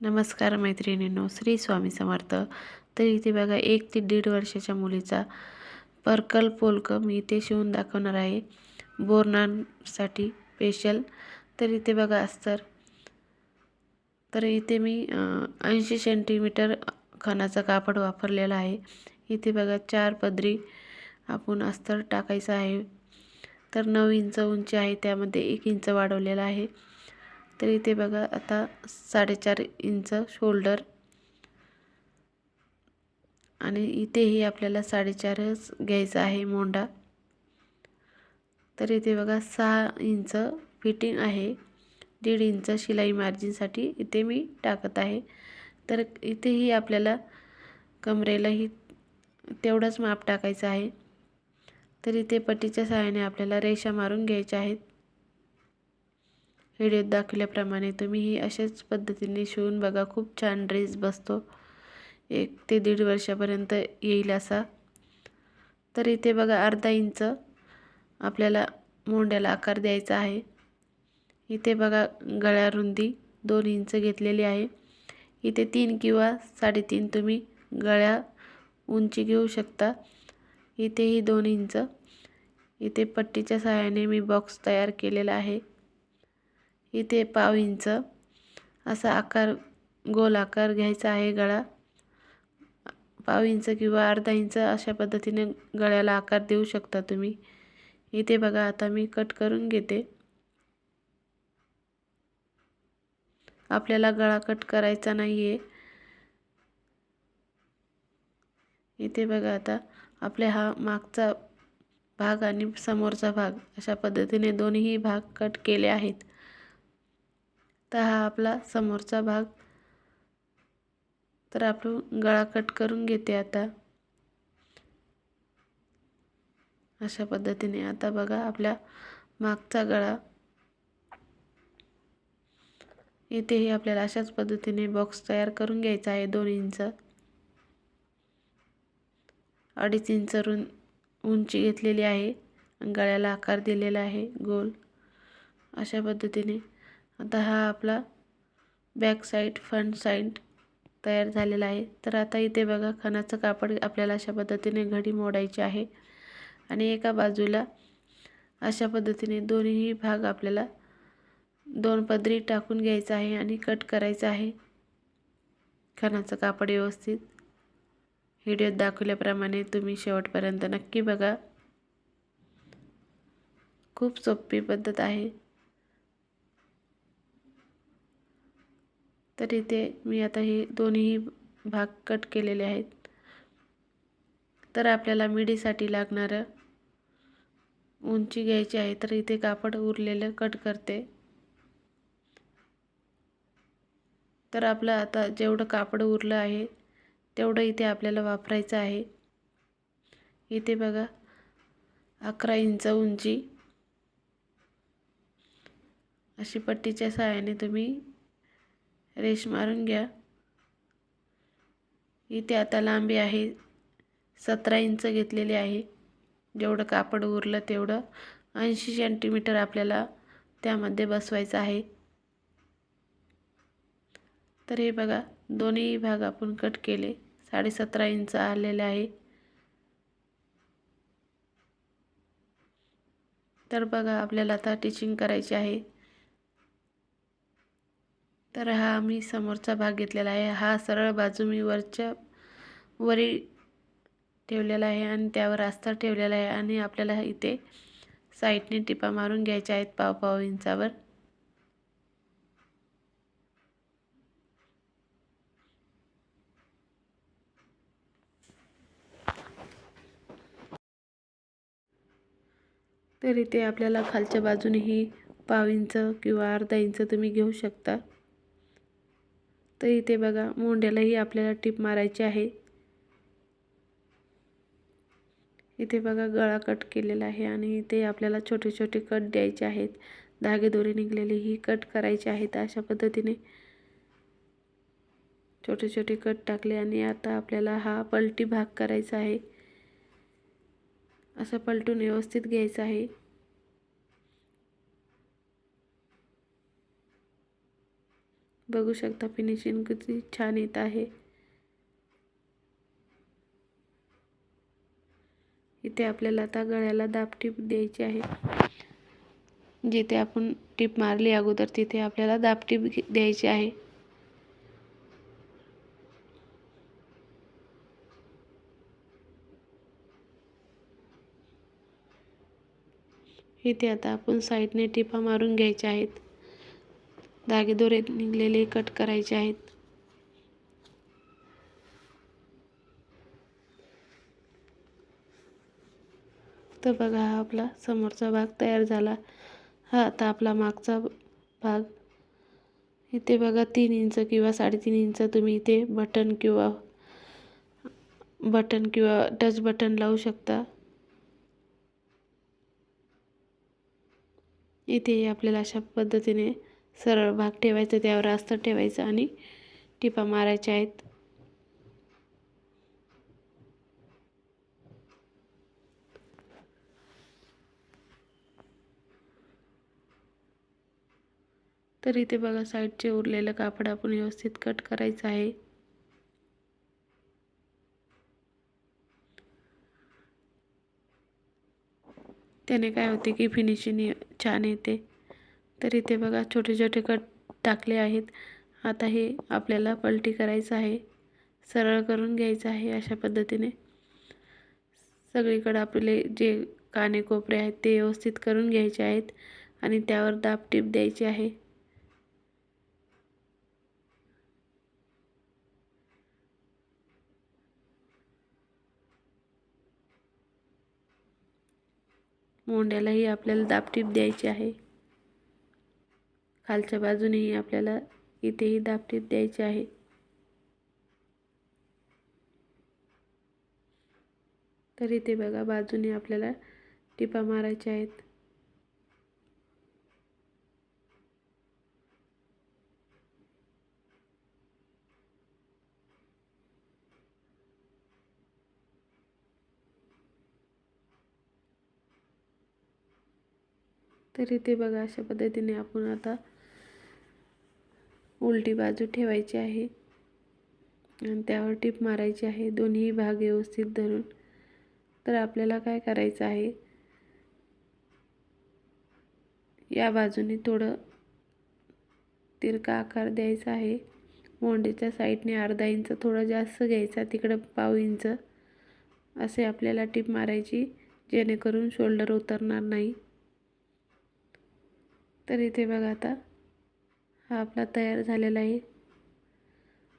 नमस्कार मैत्रिणींनो श्री स्वामी समर्थ. तर इथे बघा एक ते दीड वर्षाच्या मुलीचा पर्कल पोलक मी इथे शिवून दाखवणार आहे. बोरनांसाठी स्पेशल तर इथे बघा अस्तर. तर इथे मी ऐंशी सेंटीमीटर खणाचं कापड वापरलेलं आहे. इथे बघा चार पदरी आपण अस्तर टाकायचं आहे. तर नऊ इंच उंची आहे त्यामध्ये एक इंच वाढवलेला आहे. तर इथे बघा आता साडेचार इंच शोल्डर. आणि इथेही आपल्याला साडेचारच घ्यायचा आहे मोंडा तर इथे बघा सहा इंच फिटिंग आहे. दीड इंच शिलाई मार्जिनसाठी इथे मी टाकत आहे. तर इथेही आपल्याला कमरेलाही तेवढंच माप टाकायचं आहे. तर इथे पट्टीच्या सहाय्याने आपल्याला रेषा मारून घ्यायच्या आहेत. व्हिडिओत दाखवल्याप्रमाणे तुम्हीही अशाच पद्धतीने शिवून बघा. खूप छान ड्रेस बसतो. एक ते दीड वर्षापर्यंत येईल असा. तर इथे बघा अर्धा इंच आपल्याला मोंड्याला आकार द्यायचा आहे. इथे बघा गळ्या रुंदी दोन इंच घेतलेली आहे. इथे तीन किंवा साडेतीन तुम्ही गळ्या उंची घेऊ शकता. इथेही दोन इंच. इथे पट्टीच्या सहाय्याने मी बॉक्स तयार केलेला आहे. इथे पाव इंच असा आकार गोल आकार घ्यायचा आहे गळा. पाव इंच किंवा अर्धा इंच अशा पद्धतीने गळ्याला आकार देऊ शकता तुम्ही. इथे बघा आता मी कट करून घेते. आपल्याला गळा कट करायचा नाही आहे इथे बघा आता आपल्या हा मागचा भाग आणि समोरचा भाग अशा पद्धतीने दोन्ही भाग कट केले आहेत. तर हा आपला समोरचा भाग. तर आपण गळा कट करून घेते आता. अशा पद्धतीने आता बघा आपल्या मागचा गळा. इथेही आपल्याला अशाच पद्धतीने बॉक्स तयार करून घ्यायचा आहे दोन इंच. अडीच इंच रुं उंची घेतलेली आहे. गळ्याला आकार दिलेला आहे. गोल. अशा पद्धतीने आता हा आपला बॅक साईड फ्रंट साईड तयार झालेला आहे. तर आता इथे बघा खणाचं कापड आपल्याला अशा पद्धतीने घडी मोडायची आहे. आणि एका बाजूला अशा पद्धतीने दोन्ही भाग आपल्याला दोन पदरी टाकून घ्यायचं आहे आणि कट करायचं आहे. खणाचं कापड व्यवस्थित. व्हिडिओत दाखवल्याप्रमाणे तुम्ही शेवटपर्यंत नक्की बघा. खूप सोपी पद्धत आहे. तर इथे मी आता हे दोन्ही भाग कट केलेले आहेत. तर आपल्याला मिडीसाठी लागणारं उंची घ्यायची आहे तर इथे कापड उरलेलं कट करते. तर आपलं आता जेवढं कापड उरलं आहे तेवढं इथे आपल्याला वापरायचं आहे. इथे बघा अकरा इंच उंची. अशी पट्टीच्या सहाय्याने तुम्ही रेश मारून घ्या. इथे आता लांबी आहे. सतरा इंच घेतलेली आहे. जेवढं कापड उरलं तेवढं ऐंशी सेंटीमीटर आपल्याला त्यामध्ये बसवायचं आहे. तर हे बघा दोन्ही भाग आपण कट केले. साडेसतरा इंच आलेले आहे. तर बघा आपल्याला आता टिचिंग करायची आहे. तर हा मी समोरचा भाग घेतलेला आहे. हा सरळ बाजू मी वरच्या वरी ठेवलेला आहे आणि त्यावर अस्तर ठेवलेला आहे आणि आपल्याला इथे साईडने टिपा मारून घ्यायच्या आहेत पाव पाव इंचावर. तर इथे आपल्याला खालच्या बाजूनेही पाव इंच किंवा अर्धा इंच तुम्ही घेऊ शकता. तर इथे बघा मोंड्यालाही आपल्याला टिप मारायची आहे. इथे बघा गळा कट केलेला आहे आणि इथे आपल्याला छोटे छोटे कट द्यायचे आहेत. धागेदोरी निघलेली ही कट करायची आहेत अशा पद्धतीने. छोटे छोटे कट टाकले आणि आता आपल्याला हा पलटी भाग करायचा आहे. असं पलटून व्यवस्थित घ्यायचं आहे. बघू शकता. फिनिशिंग किती छान येत आहे. इथे आपल्याला आता गळ्याला दाब टीप द्यायची आहे. जिथे आपण टीप मारली अगोदर तिथे आपल्याला दाब टीप द्यायची आहे. इथे आता आपण साईडने टिपा मारून घ्यायच्या आहेत. धागे दोरे निघलेले कट करायचे आहेत. तर बघा हा आपला समोरचा भाग तयार झाला. हा आता आपला मागचा भाग. इथे बघा तीन इंच किंवा साडेतीन इंच तुम्ही इथे बटन किंवा बटन किंवा टच बटन लावू शकता. इथे आपल्याला अशा पद्धतीने सरळ भाग ठेवायचा त्यावर अस्तर ठेवायचं आणि टिपा मारायच्या आहेत. तर इथे बघा साईडचे उरलेलं कापड आपण व्यवस्थित कट करायचं आहे. त्याने काय होते की फिनिशिंग छान येते. तर इथे बघा छोटे छोटे कट टाकले आहेत. आता हे आपल्याला पलटी करायचं आहे. सरळ करून घ्यायचं आहे अशा पद्धतीने. सगळीकडे आपले जे काने कोपरे आहेत ते व्यवस्थित करून घ्यायचे आहेत आणि त्यावर दाब टीप द्यायची आहे. मोंड्यालाही आपल्याला दाबटीप द्यायची आहे. खालच्या बाजूनेही आपल्याला इथेही दाबटीप द्यायची आहे. तर इथे बघा बाजूने आपल्याला टिपा मारायच्या आहेत. तर इथे बघा अशा पद्धतीने आपण आता उलटी बाजू ठेवायची आहे. आणि त्यावर टीप मारायची आहे. दोन्ही भाग व्यवस्थित धरून. तर आपल्याला काय करायचं आहे? या बाजूने थोडं तिरका आकार द्यायचा आहे. मोंडेच्या साईडने अर्धा इंच थोडं जास्त घ्यायचा तिकडं पाव इंच असे आपल्याला टीप मारायची जेणेकरून शोल्डर उतरणार नाही. तर इथे बघा आता. हा आपला तयार झालेला आहे.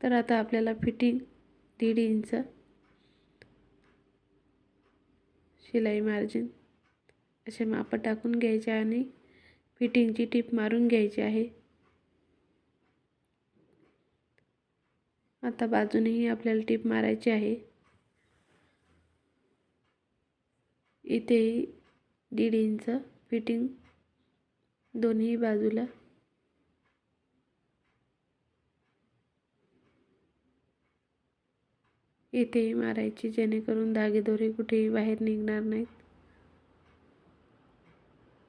तर आता आपल्याला फिटिंग दीड इंच शिलाई मार्जिन असे माप टाकून घ्यायचे आणि फिटिंगची टीप मारून घ्यायची आहे. आता बाजूनेही आपल्याला टीप मारायची आहे. इथेही दीड इंच फिटिंग दोन्ही बाजूला इथेही मारायची जेणेकरून धागेदोरे कुठेही बाहेर निघणार नाहीत.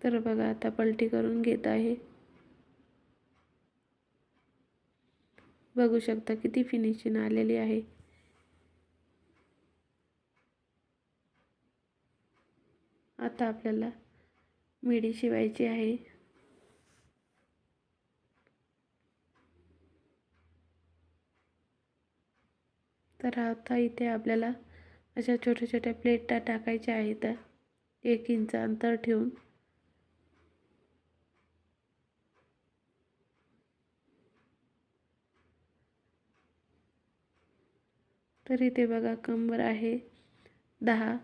तर बघा आता पलटी करून घेत आहे. बघू शकता किती फिनिशिंग आलेली आहे. आता आपल्याला मिडी शिवायची आहे. राहता इथे आपल्याला अशा छोट्या छोट्या प्लेटा टाकायच्या आहेत. एक इंच अंतर ठेवून. तर इथे बघा कंबर आहे दहा.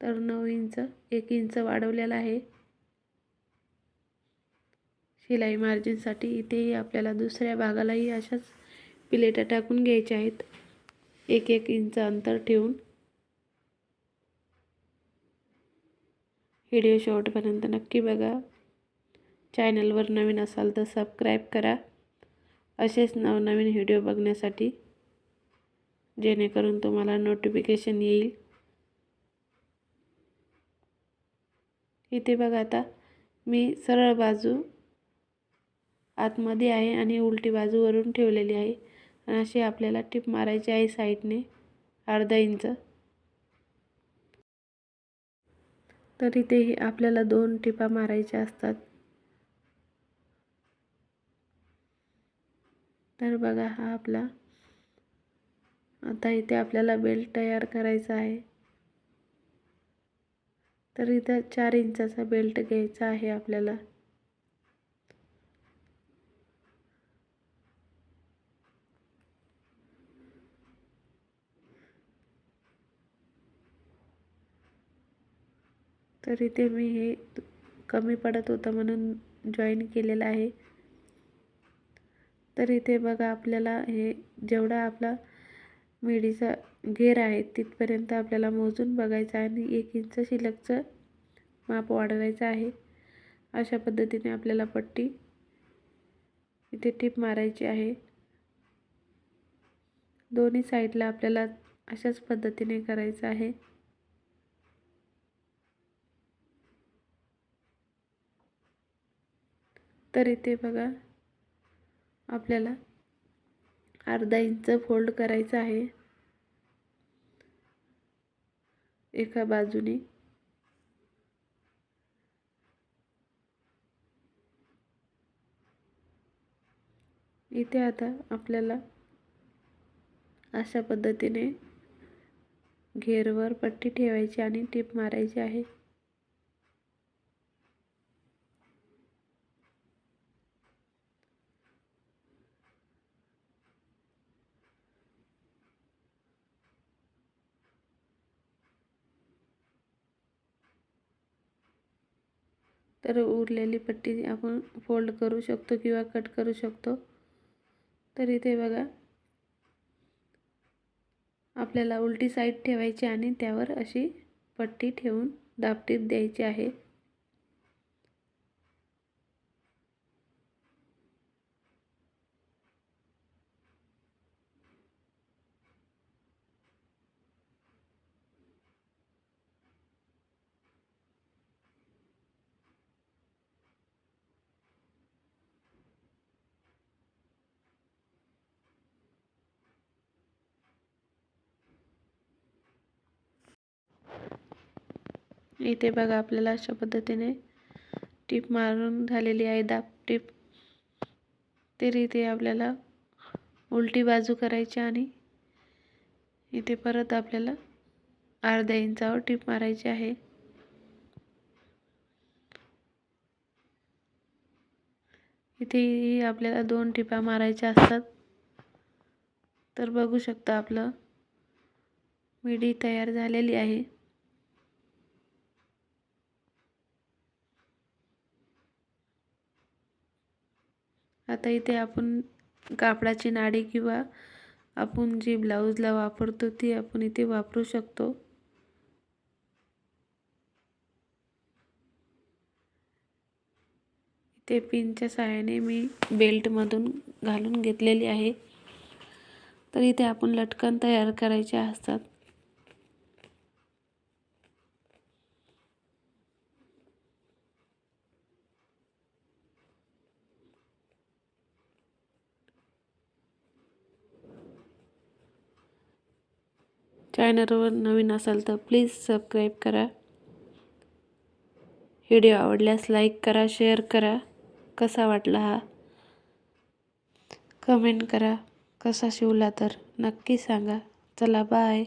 तर नऊ इंच एक इंच वाढवलेला आहे. शिलाई मार्जिनसाठी इथेही आपल्याला दुसऱ्या भागालाही अशाच प्लेटा टाकून घ्यायच्या आहेत. एक एक इंच अंतर ठेवून. व्हिडिओ शेवटपर्यंत नक्की बघा. चॅनलवर नवीन असाल तर सबस्क्राईब करा. असेच नवनवीन व्हिडिओ बघण्यासाठी. जेणेकरून तुम्हाला नोटिफिकेशन येईल. इथे बघा आता मी सरळ बाजू आतमध्ये आहे आणि उलटी बाजूवरून ठेवलेली आहे. आणि अशी आपल्याला टिप मारायची आहे साईडने अर्धा इंच. तर इथेही आपल्याला दोन टिपा मारायच्या असतात. तर बघा हा आपला आता इथे आपल्याला बेल्ट तयार करायचा आहे. तर इथं चार इंचाचा बेल्ट घ्यायचा आहे आपल्याला. तर इथे मी हे कमी पडत होतं म्हणून जॉईन केलेलं आहे. तर इथे बघा आपल्याला हे जेवढा आपला मिडीचा घेर आहे तिथपर्यंत आपल्याला मोजून बघायचं आणि एक इंच शिल्लकचं माप वाढवायचं आहे. अशा पद्धतीने आपल्याला पट्टी इथे टीप मारायची आहे. दोन्ही साईडला आपल्याला अशाच पद्धतीने करायचं आहे. तर इथे बघा. आपल्याला अर्धा इंच फोल्ड करायचं आहे. एका बाजूने. इथे आता आपल्याला अशा पद्धतीने घेरवर पट्टी ठेवायची आणि टीप मारायची आहे. तर उरलेली पट्टी आपण फोल्ड करू शकतो किंवा कट करू शकतो. तर इथे बघा आपल्याला उलटी साईड ठेवायची आणि त्यावर अशी पट्टी ठेवून दाबटीप द्यायची आहे. इथे बघा आपल्याला अशा पद्धतीने टीप मारून झालेली आहे दाब टीप. तरी इथे आपल्याला उलटी बाजू करायची आणि इथे परत आपल्याला अर्ध्या इंचावर टीप मारायची आहे. इथेही आपल्याला दोन टिपा मारायच्या असतात. तर बघू शकता आपलं मिडी तयार झालेली आहे. आता इथे आपण कापडाची नाडी किंवा आपण जी ब्लाऊजला वापरतो ती आपण इथे वापरू शकतो. इथे पिनच्या सहाय्याने मी बेल्टमधून घालून घेतलेली आहे. तर इथे आपण लटकन तयार करायचे असतात. चॅनलवर नवीन असाल तर प्लीज सबस्क्राईब करा. व्हिडिओ आवडल्यास लाईक करा शेअर करा. कसा वाटला हा? कमेंट करा. कसा शिवला तर नक्की सांगा. चला बाय